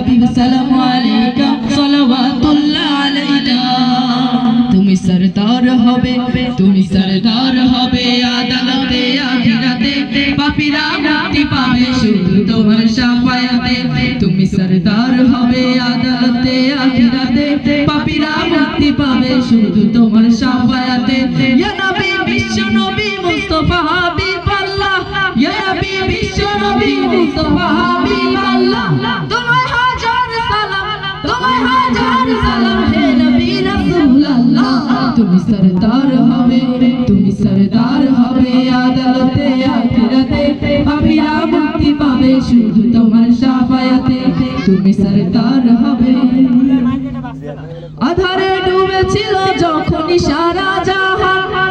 হাবিব, সালাম আলাইকা, সালাওয়াতুল্লাহ আলাইকা তুমি সরদার হবে, তুমি সরদার হবে আদালতে, আখিরাতে। পাপীরা মুক্তি পাবে শুধু তোমার শাফায়াতে তুমি সরদার হবে আদালতে, আখিরাতে। পাপীরা মুক্তি পাবে শুধু তোমার শাফায়াতে তুমি সরদার হবে, তুমি সরদার হবে আদালতে, আখিরাতে। পাপীরা মুক্তি পাবে শুধু তোমার সাফায়াতে। তুমি সরদার হবে। আধারে ডুবেছিল যখনই সারা জাহান।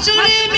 আশা